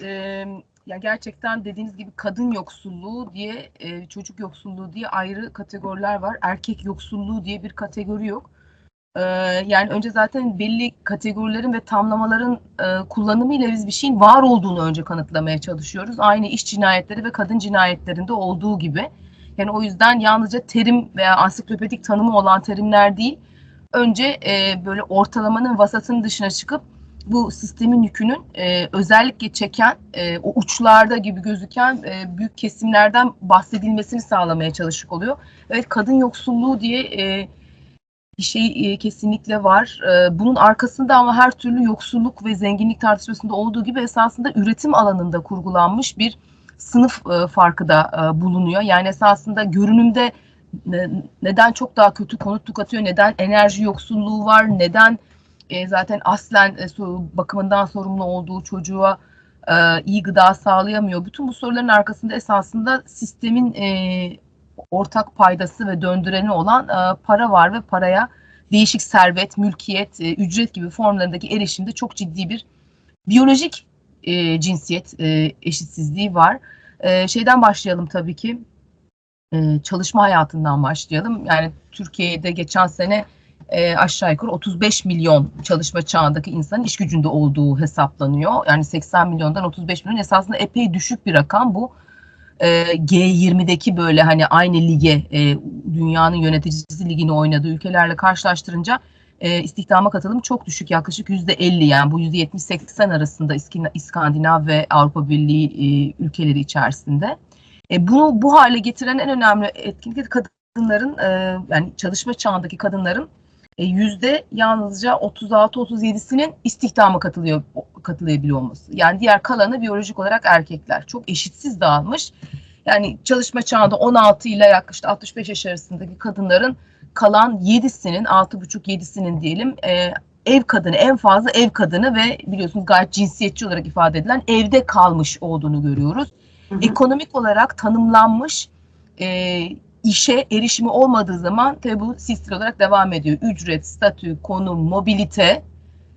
e, ya gerçekten dediğiniz gibi kadın yoksulluğu diye, e, çocuk yoksulluğu diye ayrı kategoriler var. Erkek yoksulluğu diye bir kategori yok. E, yani önce zaten belli kategorilerin ve tamlamaların e, kullanımıyla biz bir şeyin var olduğunu önce kanıtlamaya çalışıyoruz. Aynı iş cinayetleri ve kadın cinayetlerinde olduğu gibi. Yani o yüzden yalnızca terim veya ansiklopedik tanımı olan terimler değil, önce e, böyle ortalamanın vasatının dışına çıkıp bu sistemin yükünün e, özellikle çeken e, o uçlarda gibi gözüken e, büyük kesimlerden bahsedilmesini sağlamaya çalışık oluyor. Evet kadın yoksulluğu diye e, bir şey e, kesinlikle var. E, bunun arkasında ama her türlü yoksulluk ve zenginlik tartışmasında olduğu gibi esasında üretim alanında kurgulanmış bir sınıf e, farkı da e, bulunuyor. Yani esasında görünümde ne, neden çok daha kötü konut tüketiyor, neden enerji yoksulluğu var, neden e, zaten aslen e, bakımından sorumlu olduğu çocuğa e, iyi gıda sağlayamıyor. Bütün bu soruların arkasında esasında sistemin e, ortak paydası ve döndüreni olan e, para var ve paraya değişik servet, mülkiyet, e, ücret gibi formlarındaki erişimde çok ciddi bir biyolojik e, cinsiyet e, eşitsizliği var. E, şeyden başlayalım tabii ki. E, çalışma hayatından başlayalım. Yani Türkiye'de geçen sene e, aşağı yukarı 35 milyon çalışma çağındaki insanın iş gücünde olduğu hesaplanıyor. Yani 80 milyondan 35 milyon esasında epey düşük bir rakam bu. E, G20'deki böyle hani aynı lige e, dünyanın yöneticisi ligini oynadığı ülkelerle karşılaştırınca e, istihdama katılım çok düşük yaklaşık yüzde 50 yani bu yüzde 70-80 arasında İskandinav ve Avrupa Birliği e, ülkeleri içerisinde. E, bunu bu hale getiren en önemli etkinlik kadınların e, yani çalışma çağındaki kadınların yüzde yalnızca 36-37'sinin istihdama katılıyor katılabiliyor olması. Yani diğer kalanı biyolojik olarak erkekler. Çok eşitsiz dağılmış. Yani çalışma çağında 16 ile yaklaşık 65 yaş arasındaki kadınların kalan 7'sinin 6,5-7'sinin diyelim e, ev kadını en fazla ev kadını ve biliyorsunuz gayet cinsiyetçi olarak ifade edilen evde kalmış olduğunu görüyoruz. Hı hı. Ekonomik olarak tanımlanmış e, işe erişimi olmadığı zaman tabi bu sistem olarak devam ediyor. Ücret, statü, konum, mobilite,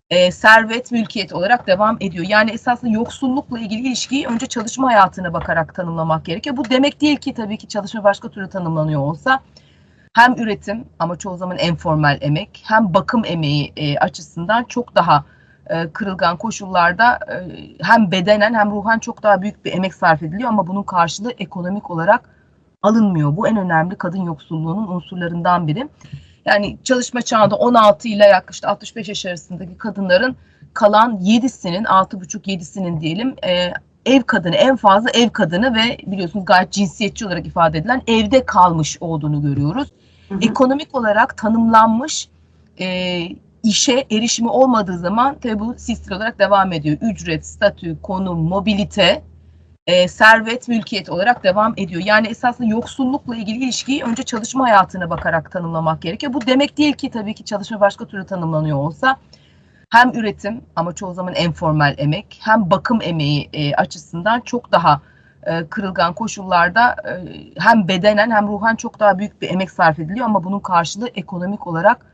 e, servet, mülkiyet olarak devam ediyor. Yani esasında yoksullukla ilgili ilişkiyi önce çalışma hayatına bakarak tanımlamak gerekiyor. Bu demek değil ki tabii ki çalışma başka türlü tanımlanıyor olsa hem üretim ama çoğu zaman informal emek hem bakım emeği e, açısından çok daha e, kırılgan koşullarda e, hem bedenen hem ruhan çok daha büyük bir emek sarf ediliyor ama bunun karşılığı ekonomik olarak alınmıyor. Bu en önemli kadın yoksulluğunun unsurlarından biri. Yani çalışma çağında 16 ile yaklaşık 65 yaş arasındaki kadınların kalan 7'sinin 6,5-7'sinin diyelim e, ev kadını en fazla ev kadını ve biliyorsunuz gayet cinsiyetçi olarak ifade edilen evde kalmış olduğunu görüyoruz. Hı hı. Ekonomik olarak tanımlanmış e, işe erişimi olmadığı zaman tabi bu sistem olarak devam ediyor. Ücret, statü, konum, mobilite, e, servet, mülkiyet olarak devam ediyor. Yani esasında yoksullukla ilgili ilişkiyi önce çalışma hayatına bakarak tanımlamak gerekiyor. Bu demek değil ki tabii ki çalışma başka türlü tanımlanıyor olsa hem üretim ama çoğu zaman informal emek hem bakım emeği e, açısından çok daha e, kırılgan koşullarda e, hem bedenen hem ruhan çok daha büyük bir emek sarf ediliyor ama bunun karşılığı ekonomik olarak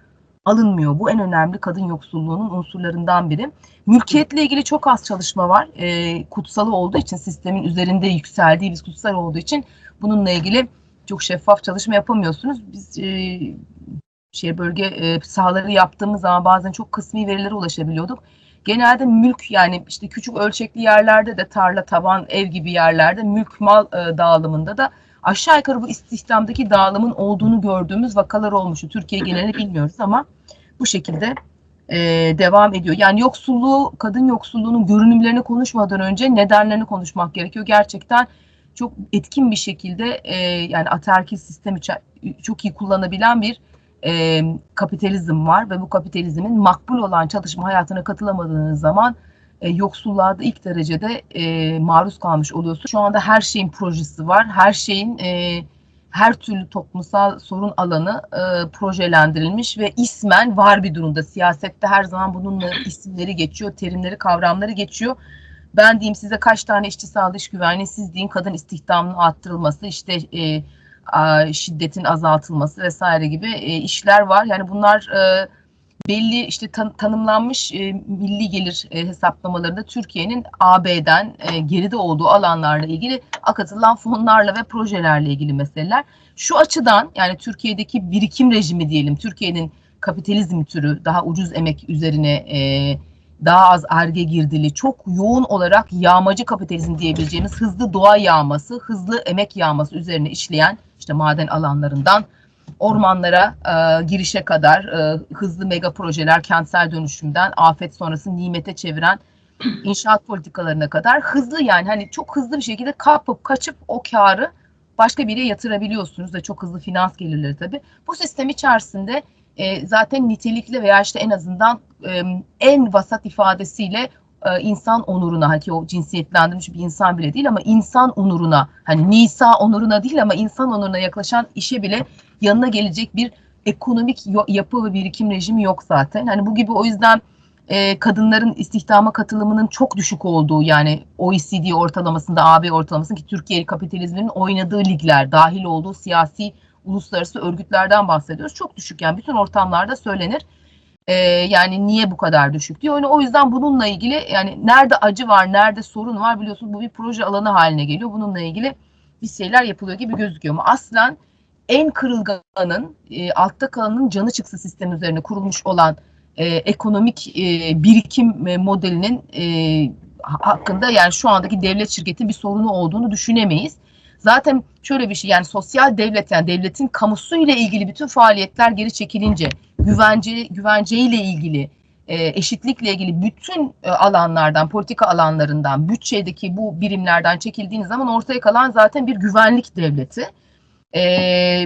alınmıyor. Bu en önemli kadın yoksulluğunun unsurlarından biri. Mülkiyetle ilgili çok az çalışma var. E, kutsalı olduğu için sistemin üzerinde yükseldiği bir kutsal olduğu için bununla ilgili çok şeffaf çalışma yapamıyorsunuz. Biz e, şey bölge e, sahaları yaptığımız zaman bazen çok kısmi verilere ulaşabiliyorduk. Genelde mülk yani işte küçük ölçekli yerlerde de tarla, taban, ev gibi yerlerde mülk mal e, dağılımında da aşağı yukarı bu istihdamdaki dağılımın olduğunu gördüğümüz vakalar olmuştu. Türkiye genelini bilmiyoruz ama bu şekilde e, devam ediyor. Yani yoksulluğu, kadın yoksulluğunun görünümlerini konuşmadan önce nedenlerini konuşmak gerekiyor. Gerçekten çok etkin bir şekilde e, yani ataerkil sistemi çok iyi kullanabilen bir e, kapitalizm var ve bu kapitalizmin makbul olan çalışma hayatına katılamadığınız zaman e, yoksulluğa da ilk derecede e, maruz kalmış oluyorsun. Şu anda her şeyin projesi var. Her şeyin e, her türlü toplumsal sorun alanı e, projelendirilmiş ve ismen var bir durumda. Siyasette her zaman bunun isimleri geçiyor, terimleri, kavramları geçiyor. Ben diyeyim size kaç tane işçi sağlığı iş güvenliği, siz deyin kadın istihdamının arttırılması, işte e, a, şiddetin azaltılması vesaire gibi e, işler var. Yani bunlar e, belli işte tan- tanımlanmış e, milli gelir e, hesaplamalarında Türkiye'nin AB'den e, geride olduğu alanlarla ilgili akatılan fonlarla ve projelerle ilgili meseleler. Şu açıdan yani Türkiye'deki birikim rejimi diyelim, Türkiye'nin kapitalizm türü daha ucuz emek üzerine e, daha az erge girdili, çok yoğun olarak yağmacı kapitalizm diyebileceğimiz hızlı doğa yağması, hızlı emek yağması üzerine işleyen işte maden alanlarından ormanlara e, girişe kadar e, hızlı mega projeler, kentsel dönüşümden afet sonrası nimete çeviren inşaat politikalarına kadar hızlı yani hani çok hızlı bir şekilde kapıp kaçıp o karı başka biriye yatırabiliyorsunuz da çok hızlı finans gelirleri tabii. Bu sistem içerisinde e, zaten nitelikli veya işte en azından e, en vasat ifadesiyle e, insan onuruna hani o cinsiyetlendirilmiş bir insan bile değil ama insan onuruna hani Nisa onuruna değil ama insan onuruna yaklaşan işe bile yanına gelecek bir ekonomik yapı ve birikim rejimi yok zaten. Hani bu gibi o yüzden e, kadınların istihdama katılımının çok düşük olduğu yani OECD ortalamasında AB ortalamasında ki Türkiye kapitalizminin oynadığı ligler dahil olduğu siyasi uluslararası örgütlerden bahsediyoruz. Çok düşük yani bütün ortamlarda söylenir. Ee, yani niye bu kadar düşük diyor. Yani o yüzden bununla ilgili yani nerede acı var, nerede sorun var biliyorsunuz bu bir proje alanı haline geliyor. Bununla ilgili bir şeyler yapılıyor gibi gözüküyor ama aslen en kırılganın, e, altta kalanın canı çıksı sistem üzerine kurulmuş olan e, ekonomik e, birikim e, modelinin e, hakkında yani şu andaki devlet şirketin bir sorunu olduğunu düşünemeyiz. Zaten şöyle bir şey yani sosyal devlet yani devletin kamusuyla ilgili bütün faaliyetler geri çekilince güvence güvenceyle ilgili e, eşitlikle ilgili bütün e, alanlardan, politika alanlarından, bütçedeki bu birimlerden çekildiğiniz zaman ortaya kalan zaten bir güvenlik devleti. E,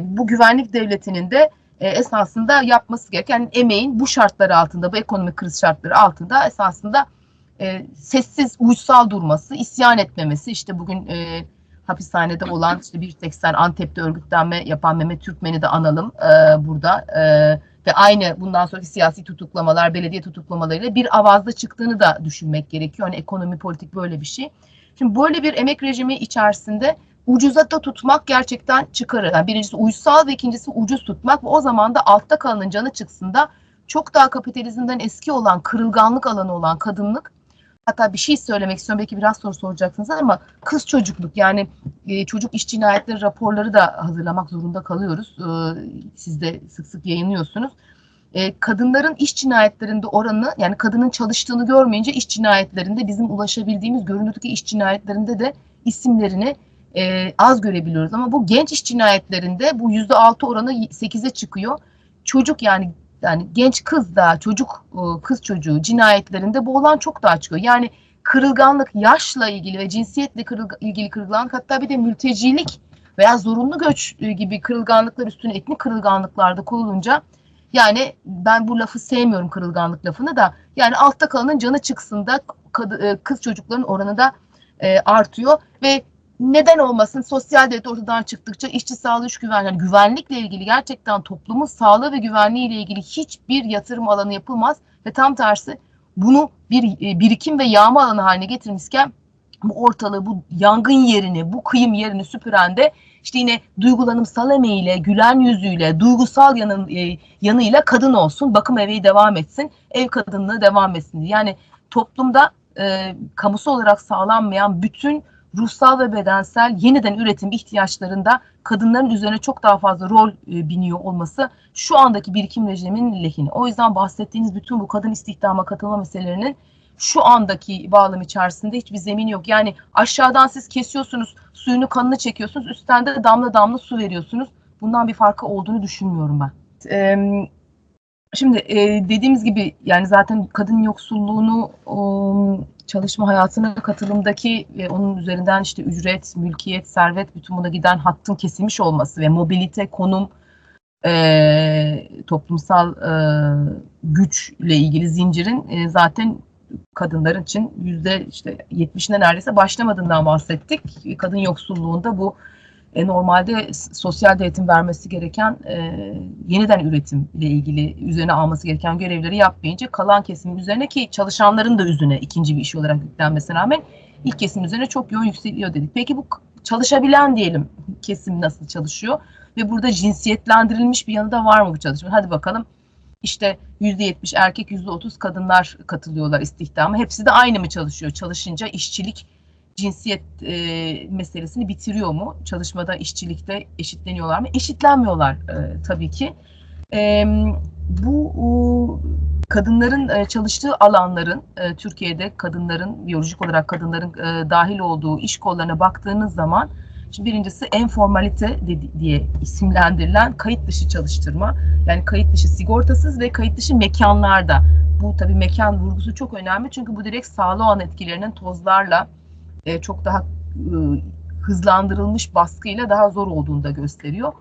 bu güvenlik devletinin de esasında yapması gereken emeğin bu şartlar altında, bu ekonomik kriz şartları altında esasında sessiz, uysal durması, isyan etmemesi. İşte bugün hapishanede olan işte bir tek sen Antep'te örgütlenme yapan Mehmet Türkmen'i de analım e, burada. E, ve aynı bundan sonraki siyasi tutuklamalar, belediye tutuklamalarıyla bir avazda çıktığını da düşünmek gerekiyor. Hani ekonomi politik böyle bir şey. Şimdi böyle bir emek rejimi içerisinde ucuza da tutmak gerçekten çıkarır. Yani birincisi uysal ve ikincisi ucuz tutmak ve o zaman da altta kalanın canı çıksın da çok daha kapitalizmden eski olan kırılganlık alanı olan kadınlık hatta bir şey söylemek istiyorum belki biraz soru soracaksınız ama kız çocukluk yani e, çocuk iş cinayetleri raporları da hazırlamak zorunda kalıyoruz. E, siz de sık sık yayınlıyorsunuz. E, kadınların iş cinayetlerinde oranı yani kadının çalıştığını görmeyince iş cinayetlerinde bizim ulaşabildiğimiz görüntüdeki iş cinayetlerinde de isimlerini e, az görebiliyoruz. Ama bu genç iş cinayetlerinde bu yüzde altı oranı sekize çıkıyor. Çocuk yani yani genç kız da çocuk e, kız çocuğu cinayetlerinde bu olan çok daha çıkıyor. Yani kırılganlık yaşla ilgili ve cinsiyetle kırılg ilgili kırılganlık hatta bir de mültecilik veya zorunlu göç e, gibi kırılganlıklar üstüne etnik kırılganlıklarda koyulunca yani ben bu lafı sevmiyorum kırılganlık lafını da yani altta kalanın canı çıksın da e, kız çocukların oranı da artıyor ve neden olmasın sosyal devlet ortadan çıktıkça işçi sağlığı iş güvenliği yani güvenlikle ilgili gerçekten toplumun sağlığı ve güvenliği ile ilgili hiçbir yatırım alanı yapılmaz ve tam tersi bunu bir e, birikim ve yağma alanı haline getirmişken bu ortalığı bu yangın yerini bu kıyım yerini süpüren de işte yine duygulanımsal emeğiyle, gülen yüzüyle, duygusal yanın, e, yanıyla kadın olsun, bakım evi devam etsin, ev kadınlığı devam etsin. Yani toplumda e, kamusu olarak sağlanmayan bütün ruhsal ve bedensel yeniden üretim ihtiyaçlarında kadınların üzerine çok daha fazla rol e, biniyor olması şu andaki birikim rejiminin lehine. O yüzden bahsettiğiniz bütün bu kadın istihdama katılma meselelerinin şu andaki bağlam içerisinde hiçbir zemin yok. Yani aşağıdan siz kesiyorsunuz, suyunu kanını çekiyorsunuz, üstten de damla damla su veriyorsunuz. Bundan bir farkı olduğunu düşünmüyorum ben. Şimdi e, dediğimiz gibi yani zaten kadın yoksulluğunu um, çalışma hayatına katılımdaki ve onun üzerinden işte ücret, mülkiyet, servet bütün buna giden hattın kesilmiş olması ve mobilite, konum, e, toplumsal e, güçle ilgili zincirin e, zaten kadınların için yüzde işte yetmişine neredeyse başlamadığından bahsettik. Kadın yoksulluğunda bu e, normalde sosyal devletin vermesi gereken e, yeniden üretim ile ilgili üzerine alması gereken görevleri yapmayınca kalan kesimin üzerine ki çalışanların da üzerine ikinci bir iş olarak yüklenmesine rağmen ilk kesim üzerine çok yoğun yükseliyor dedik. Peki bu çalışabilen diyelim kesim nasıl çalışıyor? Ve burada cinsiyetlendirilmiş bir yanı da var mı bu çalışma? Hadi bakalım işte %70 erkek %30 kadınlar katılıyorlar istihdama. Hepsi de aynı mı çalışıyor? Çalışınca işçilik cinsiyet e, meselesini bitiriyor mu? Çalışmada işçilikte eşitleniyorlar mı? Eşitlenmiyorlar e, tabii ki. E, bu o, kadınların e, çalıştığı alanların e, Türkiye'de kadınların biyolojik olarak kadınların e, dahil olduğu iş kollarına baktığınız zaman Şimdi birincisi enformalite diye isimlendirilen kayıt dışı çalıştırma. Yani kayıt dışı sigortasız ve kayıt dışı mekanlarda. Bu tabii mekan vurgusu çok önemli çünkü bu direkt sağlığı olan etkilerinin tozlarla e, çok daha e, hızlandırılmış baskıyla daha zor olduğunu da gösteriyor.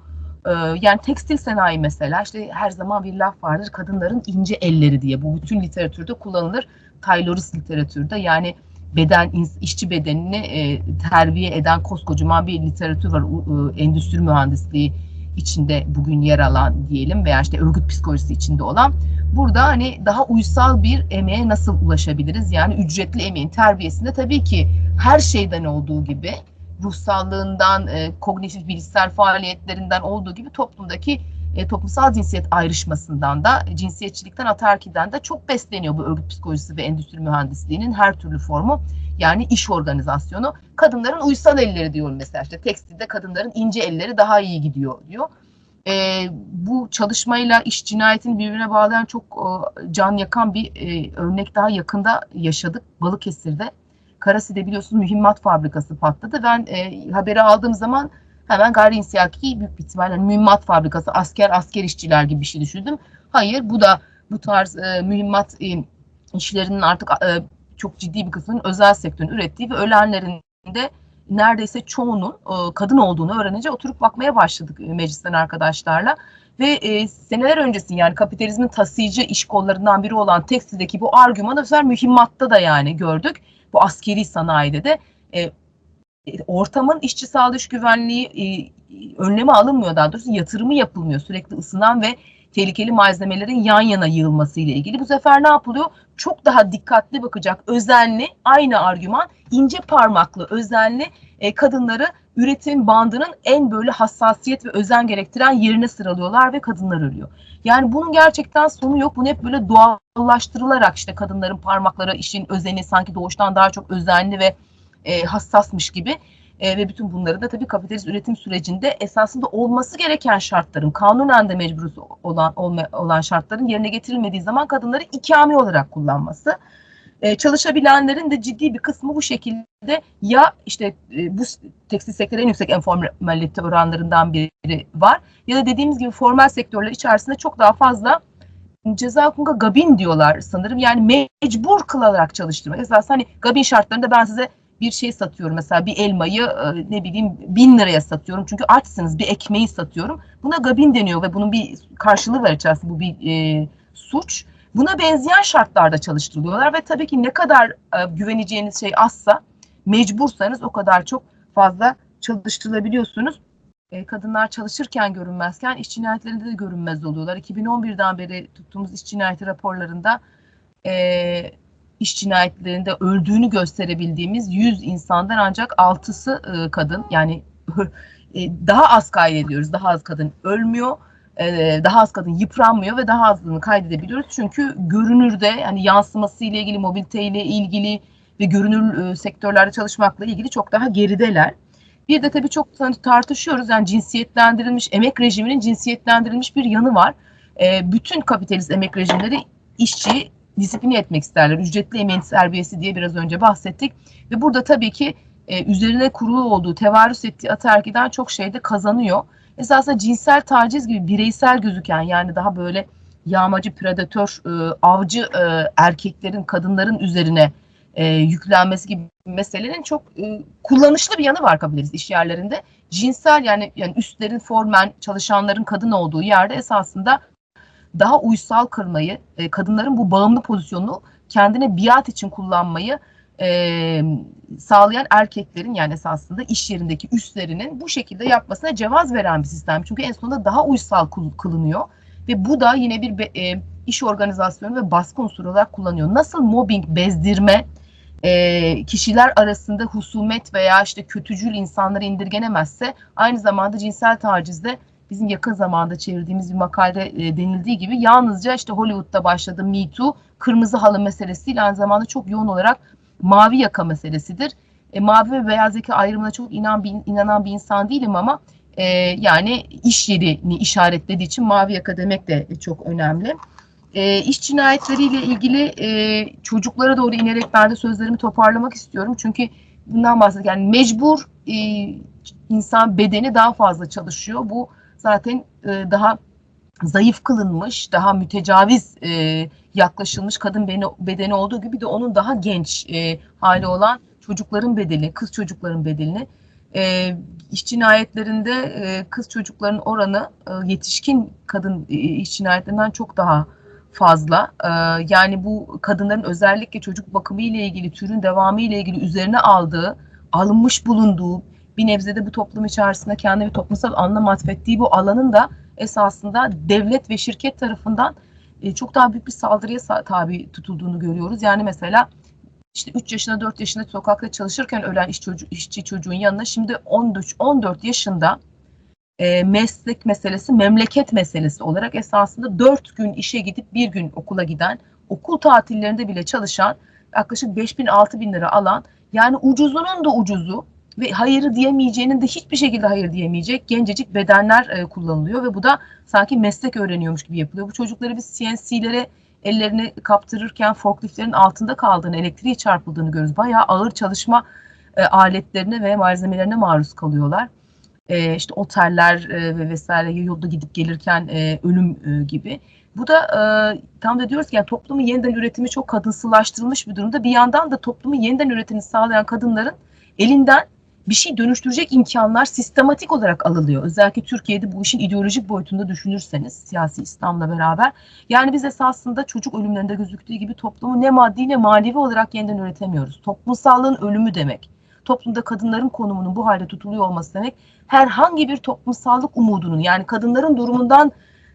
E, yani tekstil sanayi mesela işte her zaman bir laf vardır kadınların ince elleri diye. Bu bütün literatürde kullanılır. Taylorist literatürde yani beden işçi bedenini e, terbiye eden koskocaman bir literatür var. E, endüstri mühendisliği içinde bugün yer alan diyelim veya işte örgüt psikolojisi içinde olan. Burada hani daha uysal bir emeğe nasıl ulaşabiliriz? Yani ücretli emeğin terbiyesinde tabii ki her şeyden olduğu gibi ruhsallığından, e, kognitif bilişsel faaliyetlerinden olduğu gibi toplumdaki e, toplumsal cinsiyet ayrışmasından da cinsiyetçilikten atarkiden de çok besleniyor bu örgüt psikolojisi ve endüstri mühendisliğinin her türlü formu. Yani iş organizasyonu. Kadınların uysal elleri diyor mesela işte tekstilde kadınların ince elleri daha iyi gidiyor diyor. E, bu çalışmayla iş cinayetini birbirine bağlayan çok e, can yakan bir e, örnek daha yakında yaşadık Balıkesir'de. Karasi'de biliyorsunuz mühimmat fabrikası patladı. Ben e, haberi aldığım zaman hemen gayri insiyaki büyük bir ihtimalle yani mühimmat fabrikası, asker, asker işçiler gibi bir şey düşündüm. Hayır bu da bu tarz e, mühimmat e, işlerinin artık e, çok ciddi bir kısmının özel sektörün ürettiği ve ölenlerin de neredeyse çoğunun e, kadın olduğunu öğrenince oturup bakmaya başladık e, meclisten arkadaşlarla. Ve e, seneler öncesi yani kapitalizmin taşıyıcı iş kollarından biri olan tekstildeki bu argümanı özel mühimmatta da yani gördük. Bu askeri sanayide de e, ortamın işçi sağlığı iş güvenliği e, önlemi alınmıyor daha doğrusu yatırımı yapılmıyor. Sürekli ısınan ve tehlikeli malzemelerin yan yana yığılması ile ilgili. Bu sefer ne yapılıyor? Çok daha dikkatli bakacak, özenli, aynı argüman, ince parmaklı, özenli e, kadınları üretim bandının en böyle hassasiyet ve özen gerektiren yerine sıralıyorlar ve kadınlar ölüyor. Yani bunun gerçekten sonu yok. Bunu hep böyle doğallaştırılarak işte kadınların parmakları işin özeni sanki doğuştan daha çok özenli ve e, hassasmış gibi e, ve bütün bunları da tabii kapitalist üretim sürecinde esasında olması gereken şartların, kanunen de mecbur olan, olma, olan şartların yerine getirilmediği zaman kadınları ikame olarak kullanması. E, çalışabilenlerin de ciddi bir kısmı bu şekilde ya işte e, bu tekstil sektörü en yüksek enformalite oranlarından biri var ya da dediğimiz gibi formal sektörler içerisinde çok daha fazla ceza hukuka gabin diyorlar sanırım. Yani mecbur kılarak çalıştırmak. Esas hani gabin şartlarında ben size bir şey satıyorum. Mesela bir elmayı e, ne bileyim bin liraya satıyorum. Çünkü açsınız bir ekmeği satıyorum. Buna gabin deniyor ve bunun bir karşılığı var içerisinde. Bu bir e, suç. Buna benzeyen şartlarda çalıştırılıyorlar ve tabii ki ne kadar e, güveneceğiniz şey azsa mecbursanız o kadar çok fazla çalıştırılabiliyorsunuz. E, kadınlar çalışırken görünmezken iş cinayetlerinde de görünmez oluyorlar. 2011'den beri tuttuğumuz iş cinayeti raporlarında e, iş cinayetlerinde öldüğünü gösterebildiğimiz 100 insandan ancak 6'sı e, kadın. Yani e, daha az kaydediyoruz. Daha az kadın ölmüyor. E, daha az kadın yıpranmıyor ve daha azını kaydedebiliyoruz. Çünkü görünürde yani yansıması ile ilgili, mobilite ile ilgili ve görünür sektörlerde çalışmakla ilgili çok daha gerideler. Bir de tabii çok tartışıyoruz. Yani cinsiyetlendirilmiş, emek rejiminin cinsiyetlendirilmiş bir yanı var. bütün kapitalist emek rejimleri işçi disipline etmek isterler. Ücretli emeğin serbiyesi diye biraz önce bahsettik. Ve burada tabii ki e, üzerine kurulu olduğu, tevarüs ettiği ataerkiden çok şeyde kazanıyor. Esasında cinsel taciz gibi bireysel gözüken yani daha böyle yağmacı, predatör, e, avcı e, erkeklerin, kadınların üzerine e, yüklenmesi gibi meselelerin çok e, kullanışlı bir yanı var kapitalist iş yerlerinde. Cinsel yani yani üstlerin formen çalışanların kadın olduğu yerde esasında daha uysal kırmayı, e, kadınların bu bağımlı pozisyonunu kendine biat için kullanmayı e, sağlayan erkeklerin yani esasında iş yerindeki üstlerinin bu şekilde yapmasına cevaz veren bir sistem. Çünkü en sonunda daha uysal kılınıyor ve bu da yine bir e, iş organizasyonu ve baskı unsuru olarak kullanıyor. Nasıl mobbing, bezdirme, e, kişiler arasında husumet veya işte kötücül insanları indirgenemezse aynı zamanda cinsel tacizde bizim yakın zamanda çevirdiğimiz bir makalede e, denildiği gibi yalnızca işte Hollywood'da başladı Me Too, kırmızı halı meselesiyle aynı zamanda çok yoğun olarak mavi yaka meselesidir. E, mavi ve beyaz yaka ayrımına çok inan, bir, inanan bir insan değilim ama e, yani iş yerini işaretlediği için mavi yaka demek de çok önemli. E, iş cinayetleriyle ilgili e, çocuklara doğru inerek ben de sözlerimi toparlamak istiyorum. Çünkü bundan bahsediyorum. Yani mecbur e, insan bedeni daha fazla çalışıyor. Bu zaten e, daha zayıf kılınmış, daha mütecaviz e, yaklaşılmış kadın bedeni, bedeni olduğu gibi de onun daha genç e, hali olan çocukların bedeli, kız çocukların bedelini e, iş cinayetlerinde e, kız çocukların oranı e, yetişkin kadın e, iş cinayetlerinden çok daha fazla. E, yani bu kadınların özellikle çocuk bakımı ile ilgili, türün devamı ile ilgili üzerine aldığı, alınmış bulunduğu, bir nebzede bu toplum içerisinde kendi bir toplumsal anlam atfettiği bu alanın da esasında devlet ve şirket tarafından e, çok daha büyük bir saldırıya tabi tutulduğunu görüyoruz. Yani mesela işte 3 yaşında 4 yaşında sokakta çalışırken ölen iş çocuğu, işçi çocuğun yanına şimdi 14, 14 yaşında e, meslek meselesi memleket meselesi olarak esasında 4 gün işe gidip bir gün okula giden okul tatillerinde bile çalışan yaklaşık 5 bin 6 bin lira alan yani ucuzunun da ucuzu ve hayırı diyemeyeceğinin de hiçbir şekilde hayır diyemeyecek gencecik bedenler e, kullanılıyor ve bu da sanki meslek öğreniyormuş gibi yapılıyor. Bu çocukları biz CNC'lere ellerini kaptırırken forkliftlerin altında kaldığını, elektriğe çarpıldığını görüyoruz. Bayağı ağır çalışma e, aletlerine ve malzemelerine maruz kalıyorlar. E, işte oteller e, ve vesaire yolda gidip gelirken e, ölüm e, gibi. Bu da e, tam da diyoruz ki yani toplumun yeniden üretimi çok kadınsılaştırılmış bir durumda. Bir yandan da toplumun yeniden üretimini sağlayan kadınların elinden bir şey dönüştürecek imkanlar sistematik olarak alınıyor. Özellikle Türkiye'de bu işin ideolojik boyutunda düşünürseniz siyasi İslam'la beraber. Yani biz esasında çocuk ölümlerinde gözüktüğü gibi toplumu ne maddi ne manevi olarak yeniden üretemiyoruz. Toplumsallığın ölümü demek. Toplumda kadınların konumunun bu halde tutuluyor olması demek herhangi bir toplumsallık umudunun yani kadınların durumundan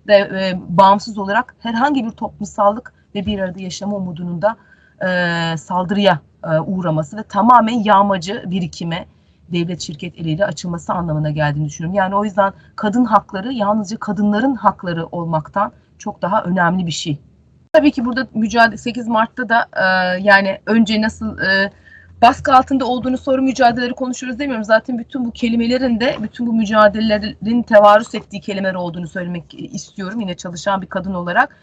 da e, bağımsız olarak herhangi bir toplumsallık ve bir arada yaşama umudunun da e, saldırıya e, uğraması ve tamamen yağmacı birikime, devlet şirket eliyle açılması anlamına geldiğini düşünüyorum. Yani o yüzden kadın hakları yalnızca kadınların hakları olmaktan çok daha önemli bir şey. Tabii ki burada mücadele 8 Mart'ta da e, yani önce nasıl e, baskı altında olduğunu soru mücadeleleri konuşuyoruz demiyorum. Zaten bütün bu kelimelerin de bütün bu mücadelelerin tevarüs ettiği kelimeler olduğunu söylemek istiyorum yine çalışan bir kadın olarak.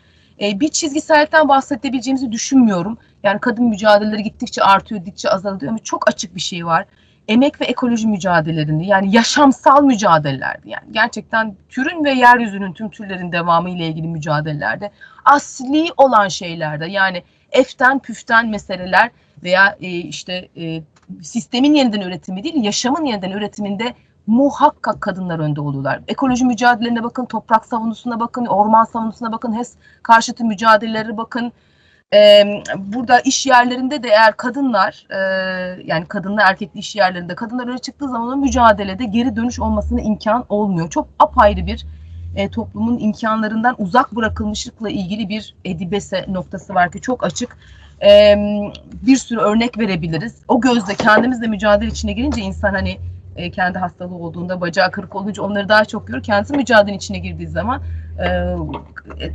E, bir çizgisellikten bahsedebileceğimizi düşünmüyorum. Yani kadın mücadeleleri gittikçe artıyor, gittikçe azalıyor ama çok açık bir şey var emek ve ekoloji mücadelelerinde yani yaşamsal mücadelelerdi. Yani gerçekten türün ve yeryüzünün tüm türlerin devamı ile ilgili mücadelelerde asli olan şeylerde yani eften püften meseleler veya e, işte e, sistemin yeniden üretimi değil yaşamın yeniden üretiminde muhakkak kadınlar önde oluyorlar. Ekoloji mücadelelerine bakın, toprak savunusuna bakın, orman savunusuna bakın, HES karşıtı mücadeleleri bakın, e, burada iş yerlerinde de eğer kadınlar e, yani kadınlar erkekli iş yerlerinde kadınlar öne çıktığı zaman o mücadelede geri dönüş olmasına imkan olmuyor. Çok apayrı bir e, toplumun imkanlarından uzak bırakılmışlıkla ilgili bir edibese noktası var ki çok açık. E, bir sürü örnek verebiliriz. O gözle kendimizle mücadele içine girince insan hani e, kendi hastalığı olduğunda bacağı kırık olunca onları daha çok görür. Kendisi mücadele içine girdiği zaman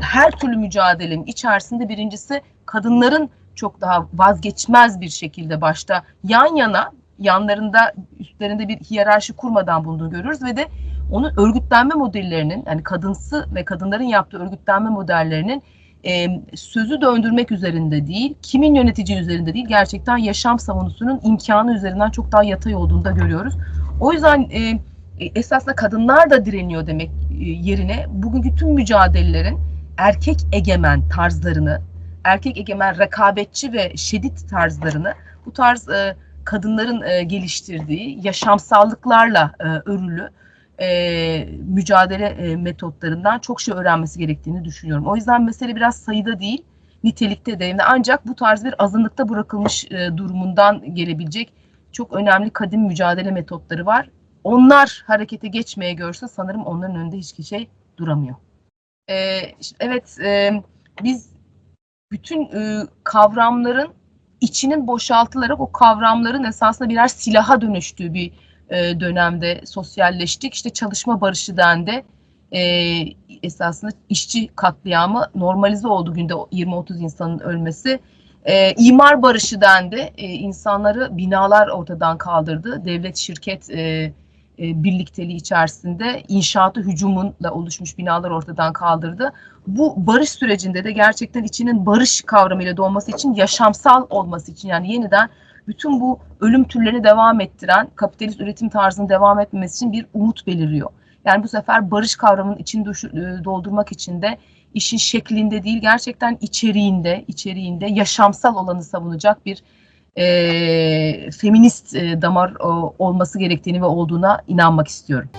her türlü mücadelenin içerisinde birincisi kadınların çok daha vazgeçmez bir şekilde başta yan yana yanlarında üstlerinde bir hiyerarşi kurmadan bulunduğunu görürüz ve de onun örgütlenme modellerinin yani kadınsı ve kadınların yaptığı örgütlenme modellerinin e, sözü döndürmek üzerinde değil, kimin yönetici üzerinde değil, gerçekten yaşam savunusunun imkanı üzerinden çok daha yatay olduğunu da görüyoruz. O yüzden e, esasında kadınlar da direniyor demek e, yerine bugünkü tüm mücadelelerin erkek egemen tarzlarını, erkek egemen rekabetçi ve şiddet tarzlarını bu tarz e, kadınların e, geliştirdiği yaşamsallıklarla e, örülü e, mücadele e, metotlarından çok şey öğrenmesi gerektiğini düşünüyorum. O yüzden mesele biraz sayıda değil, nitelikte de ancak bu tarz bir azınlıkta bırakılmış e, durumundan gelebilecek çok önemli kadim mücadele metotları var. Onlar harekete geçmeye görse sanırım onların önünde hiçbir şey duramıyor. Ee, evet, e, biz bütün e, kavramların içinin boşaltılarak o kavramların esasında birer silaha dönüştüğü bir e, dönemde sosyalleştik. İşte çalışma barışı dendi. e, esasında işçi katliamı normalize oldu günde 20-30 insanın ölmesi. E, imar barışı dendi. E, insanları binalar ortadan kaldırdı. Devlet şirket e, e, birlikteliği içerisinde inşaatı hücumunla oluşmuş binalar ortadan kaldırdı. Bu barış sürecinde de gerçekten içinin barış kavramıyla doğması için yaşamsal olması için yani yeniden bütün bu ölüm türlerini devam ettiren kapitalist üretim tarzının devam etmemesi için bir umut beliriyor. Yani bu sefer barış kavramının içini doldurmak için de işin şeklinde değil gerçekten içeriğinde, içeriğinde yaşamsal olanı savunacak bir e, feminist e, damar e, olması gerektiğini ve olduğuna inanmak istiyorum.